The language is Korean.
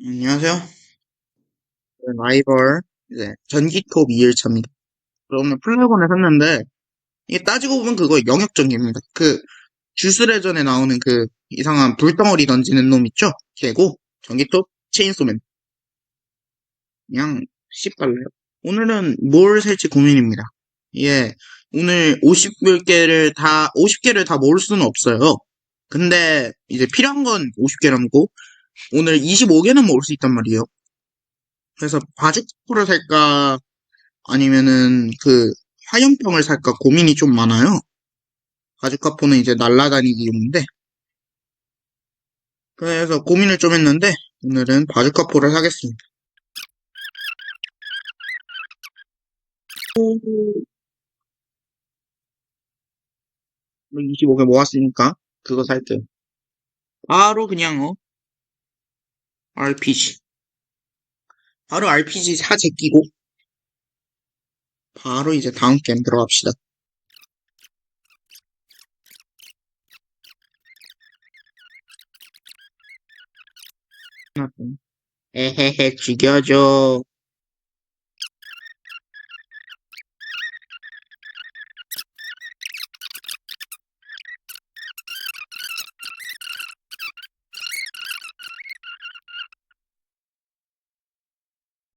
안녕하세요. 저는 라이벌 이제 전기톱 2일차입니다. 오늘 플래곤을 샀는데 이게 따지고 보면 그거 영역 전기입니다. 그 주스레전에 나오는 그 이상한 불덩어리 던지는 놈 있죠? 걔고 전기톱 체인소맨 그냥 씨발래요. 오늘은 뭘 살지 고민입니다. 예, 오늘 50개를 다 50개를 다 모을 수는 없어요. 근데 이제 필요한 건 50개라고 오늘 25개는 모을 수 있단 말이에요. 그래서 바주카포를 살까 아니면은 그 화염병을 살까 고민이 좀 많아요. 바주카포는 이제 날라다니기용인데 그래서 고민을 좀 했는데 오늘은 바주카포를 사겠습니다. 25개 모았으니까 그거 살게요. 바로 그냥 어 RPG 바로 RPG 사 제 끼고 바로 이제 다음 게임 들어갑시다. 에헤헤 죽여줘.